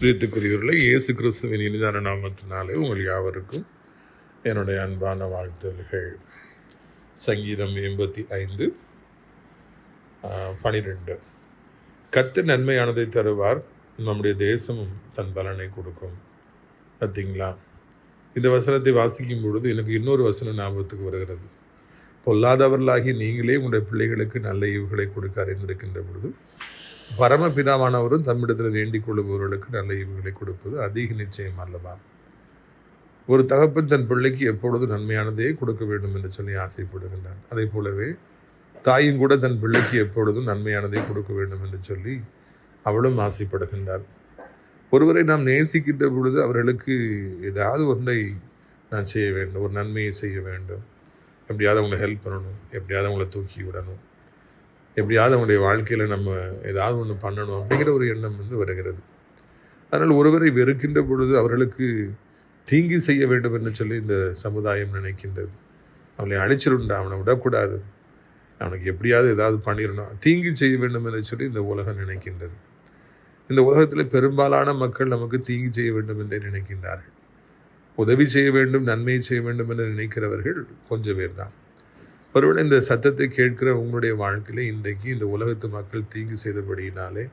பிரியத்துக்குரியவர்களை இயேசு கிறிஸ்துவின் இனிதான நாமத்தினாலே உங்கள் யாவருக்கும் என்னுடைய அன்பான வாழ்த்துகள். சங்கீதம் எண்பத்தி ஐந்து பனிரெண்டு. கத்து நன்மையானதை தருவார் நம்முடைய தேசமும் தன் பலனை கொடுக்கும். பார்த்தீங்களா? இந்த வசனத்தை வாசிக்கும் பொழுது எனக்கு இன்னொரு வசனம் ஞாபகத்துக்கு வருகிறது. பொல்லாதவர்களாகி நீங்களே உங்களுடைய பிள்ளைகளுக்கு நல்ல ஈவுகளை கொடுக்க அறிந்திருக்கின்ற பொழுது பரமபிதாவானவரும் தம்மிடத்தில் வேண்டிக் கொள்ளுபவர்களுக்கு நல்ல ஈவுகளை கொடுப்பது அதிக நிச்சயம் அல்லவா? ஒரு தகப்பன் தன் பிள்ளைக்கு எப்பொழுது நன்மையானதே கொடுக்க வேண்டும் என்று சொல்லி ஆசைப்படுகின்றான். அதே போலவே தாயும் கூட தன் பிள்ளைக்கு எப்பொழுதும் நன்மையானதை கொடுக்க வேண்டும் என்று சொல்லி அவளும் ஆசைப்படுகின்றாள். ஒருவரை நாம் நேசிக்கின்ற பொழுது அவர்களுக்கு ஏதாவது ஒன்றை நான் செய்ய வேண்டும் ஒரு நன்மையை செய்ய வேண்டும். எப்படியாவது அவங்களை ஹெல்ப் பண்ணணும் எப்படியாவது அவங்கள தூக்கி விடணும். எப்படியாவது அவங்களுடைய வாழ்க்கையில் நம்ம ஏதாவது ஒன்று பண்ணணும் அப்படிங்கிற ஒரு எண்ணம் வந்து வருகிறது. அதனால் ஒருவரை வெறுக்கின்ற பொழுது அவர்களுக்கு தீங்கி செய்ய வேண்டும் என்று சொல்லி இந்த சமுதாயம் நினைக்கின்றது. அவனை அழிச்சிருண்டா அவனை விடக்கூடாது. அவனுக்கு எப்படியாவது ஏதாவது பண்ணிடணும். தீங்கி செய்ய வேண்டும் என்று சொல்லி இந்த உலகம் நினைக்கின்றது. இந்த உலகத்தில் பெரும்பாலான மக்கள் நமக்கு தீங்கி செய்ய வேண்டும் என்றே நினைக்கின்றார்கள். உதவி செய்ய வேண்டும் நன்மை செய்ய வேண்டும் என்று நினைக்கிறவர்கள் கொஞ்சம் பேர் தான் ஒருவேளை இந்த சத்தத்தை கேட்கிற உங்களுடைய வாழ்க்கையில் இன்றைக்கு இந்த உலகத்து மக்கள் தீங்கு செய்தபடியினாலே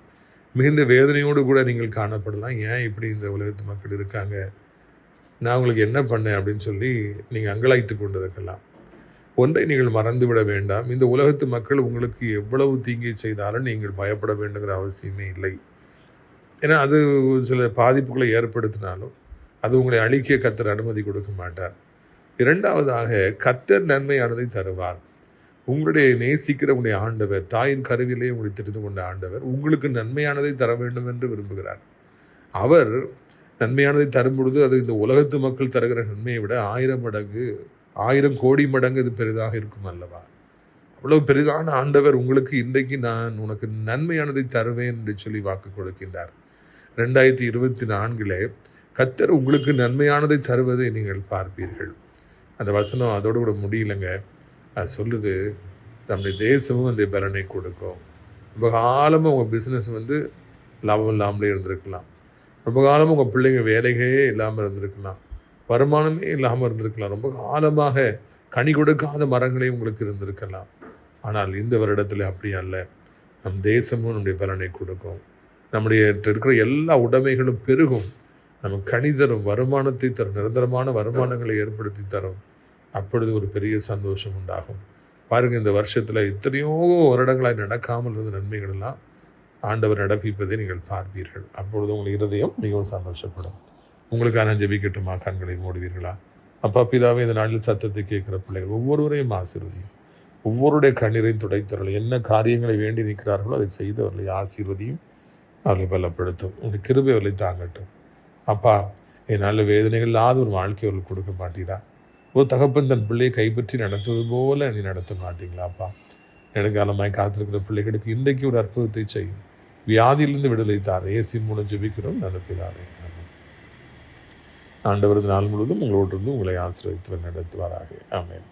மிகுந்த வேதனையோடு கூட நீங்கள் காணப்படலாம். ஏன் இப்படி இந்த உலகத்து மக்கள் இருக்காங்க? நான் உங்களுக்கு என்ன பண்ணேன் அப்படின்னு சொல்லி நீங்கள் அங்கலாய்த்து கொண்டு இருக்கலாம் ஒன்றை நீங்கள் மறந்துவிட வேண்டாம். இந்த உலகத்து மக்கள் உங்களுக்கு எவ்வளவு தீங்கை செய்தாலும் நீங்கள் பயப்பட வேண்டுங்கிற அவசியமே இல்லை. ஏன்னா அது சில பாதிப்புகளை ஏற்படுத்தினாலும் அது உங்களை அழிக்க கத்தர் அனுமதி கொடுக்க மாட்டார். இரண்டாவதாக கத்தர் நன்மையானதை தருவார். உங்களுடைய நேசிக்கிற உங்களுடைய ஆண்டவர் தாயின் கருவிலே உங்களை தெரிந்து கொண்ட ஆண்டவர் உங்களுக்கு நன்மையானதை தர வேண்டும் என்று விரும்புகிறார். அவர் நன்மையானதை தரும் பொழுது அது இந்த உலகத்து மக்கள் தருகிற நன்மையை விட ஆயிரம் மடங்கு ஆயிரம் கோடி மடங்கு இது பெரிதாக இருக்கும் அல்லவா? அவ்வளவு பெரிதான ஆண்டவர் உங்களுக்கு இன்றைக்கு நான் உனக்கு நன்மையானதை தருவேன் என்று சொல்லி வாக்கு கொடுக்கின்றார். ரெண்டாயிரத்தி இருபத்தி நான்கிலே கத்தர் உங்களுக்கு நன்மையானதை தருவதை நீங்கள் பார்ப்பீர்கள். அந்த வசனம் அதோடு கூட முடியலைங்க. அது சொல்லுது நம்முடைய தேசமும் அந்த பலனை கொடுக்கும். ரொம்ப காலமாக உங்கள் பிஸ்னஸ் வந்து லாபம் இல்லாமலே இருந்திருக்கலாம். ரொம்ப காலமாக உங்கள் பிள்ளைங்க வேலைகளே இல்லாமல் இருந்திருக்கலாம். வருமானமே இல்லாமல் இருந்திருக்கலாம். ரொம்ப காலமாக கனி கொடுக்காத மரங்களே உங்களுக்கு இருந்திருக்கலாம். ஆனால் இந்த வருடத்தில் அப்படி அல்ல. நம் தேசமும் நம்முடைய பலனை கொடுக்கும். நம்முடைய இருக்கிற எல்லா உடைமைகளும் பெருகும். நமக்கு கனி தரும் வருமானத்தை தரும் நிரந்தரமான வருமானங்களை ஏற்படுத்தி தரும். அப்பொழுது ஒரு பெரிய சந்தோஷம் உண்டாகும். பாருங்கள் இந்த வருஷத்தில் எத்தனையோ வருடங்களாக நடக்காமல் இருந்த நன்மைகளெல்லாம் ஆண்டவர் நடப்பிப்பதை நீங்கள் பார்ப்பீர்கள். அப்பொழுது உங்கள் இருதயம் மிகவும் சந்தோஷப்படும். உங்களுக்கான ஜெபிக்கட்டுமா கண்களை மூடுவீர்களா? அப்பா பிதாவே இந்த நாளில் சத்தத்தை கேட்குற பிள்ளைகள் ஒவ்வொருவரையும் ஆசீர்வதியும். ஒவ்வொருடைய கண்ணீரையும் துடைத்தவர்கள் என்ன காரியங்களை வேண்டி நிற்கிறார்களோ அதை செய்து அவர்களை ஆசீர்வதியும் அவர்களை பலப்படுத்தும். உங்களுடைய கிருபை அவர்களை தாங்கட்டும். அப்பா என்னால் வேதனைகள் இல்லாத ஒரு வாழ்க்கை அவர்கள் கொடுக்க மாட்டீரா? ஒரு தகப்பன் தன் பிள்ளையை கைப்பற்றி நடத்துவது போல நீ நடத்த மாட்டீங்களாப்பா நெடுங்காலமாய் காத்திருக்கிற பிள்ளைகளுக்கு இன்றைக்கு ஒரு அற்புதத்தை செய்யும் வியாதியிலிருந்து விடுதலை தார். ஏசின் மூலம் ஜெபிக்கிறோம் நடப்பிதாரே ஆண்டவரது நாள் முழுவதும் உங்களோடு இருந்து உங்களை ஆசிரியத்தில் நடத்துவாராக. ஆமேன்.